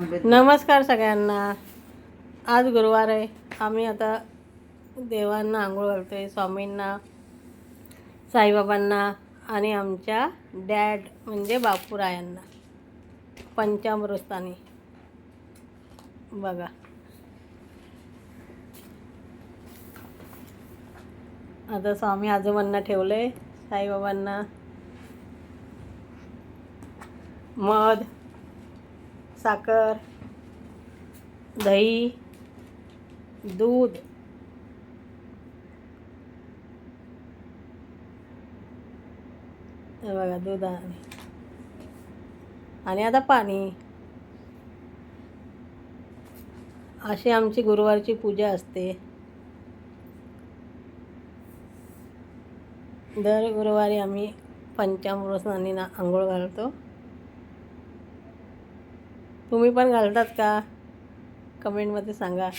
नमस्कार सगळ्यांना. आज गुरुवार आहे. आम्ही आता देवांना आंघोळ घालतोय स्वामींना साईबाबांना आणि आमच्या डॅड म्हणजे बापूरायांना. पंचामृतानी. बघा. आता स्वामी आजोबांना ठेवलं आहे साईबाबांना. मध. साखर दही दूध. हे बघा दूध आणि आता पाणी. अशी आमची गुरुवारची पूजा असते. दर गुरुवारी आम्ही पंचामृतांनी ना आंघोळ घालतो. तुम्ही पण घालतात का? कमेंटमध्ये सांगा.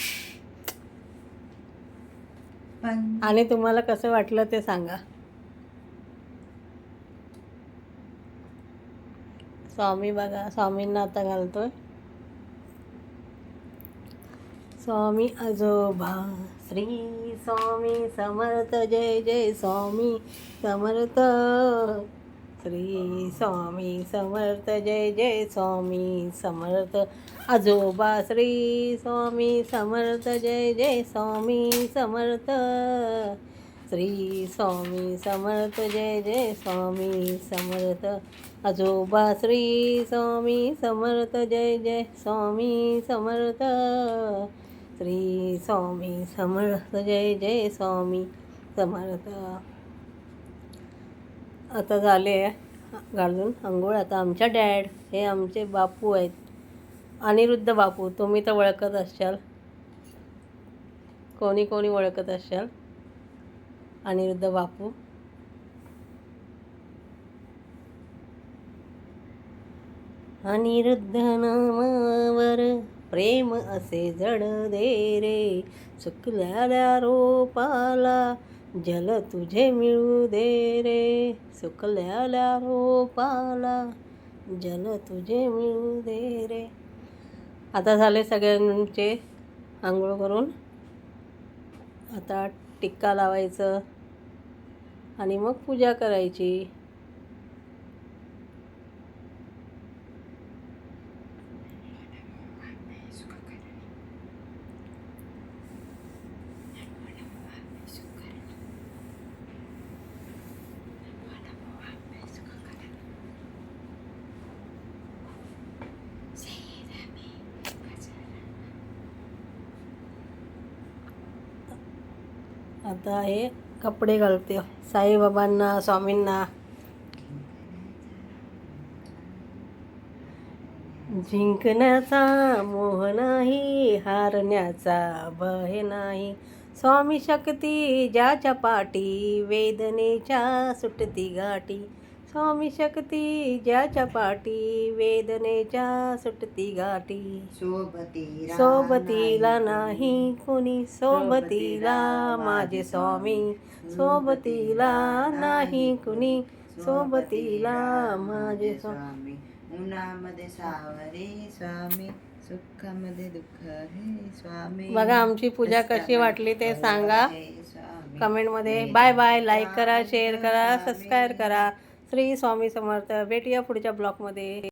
आणि तुम्हाला कसं वाटलं ते सांगा. स्वामी बघा स्वामींना आता घालतोय. स्वामी आजोबा श्री स्वामी समर्थ जय जय स्वामी समर्थ. श्री स्वामी समर्थ जय जय स्वामी समर्थ. आजोबा श्री स्वामी समर्थ जय जय स्वामी समर्थ. श्री स्वामी समर्थ जय जय स्वामी समर्थ. आजोबा श्री स्वामी समर्थ जय जय स्वामी समर्थ. श्री स्वामी समर्थ जय जय स्वामी समर्थ. आता झाले घालून आंघोळ. आता आमच्या डॅड हे आमचे बापू आहेत. अनिरुद्ध बापू तुम्ही तर ओळखत असाल. कोणी कोणी ओळखत असाल? अनिरुद्ध बापू. अनिरुद्ध नामावर प्रेम असे जड दे रे. सुकल्या रोपाला जल तुझे मिळू दे रे सुकल्याला रोपाला जल तुझे मिळू दे रे. आता झाले सगळ्यांचे आंघोळ करून. आता टिक्का लावायचं आणि मग पूजा करायची. आता हे कपडे घालते. साईबाबांना स्वामींना. जिंकण्याचा मोह नाही हारण्याचा भय नाही. स्वामी शक्ती ज्याच्या पाठी वेदनेच्या सुटती गाठी. स्वामी शक्ती ज्याच्या पाठी वेदनेच्या सुटती गाठी. सोबती सोबतीला नाही कोणी. सोबतीला माझे स्वामी. सोबतीला नाही कुणी. सोबतीला माझे स्वामी. उन्हामध्ये सावरे स्वामी सुखामध्ये दुःख हे स्वामी. बघा आमची पूजा कशी वाटली ते सांगा. कमेंटमध्ये बाय बाय लाईक करा शेअर करा सबस्क्राईब करा. श्री स्वामी समर्थ. भेटूया पुढच्या ब्लॉकमध्ये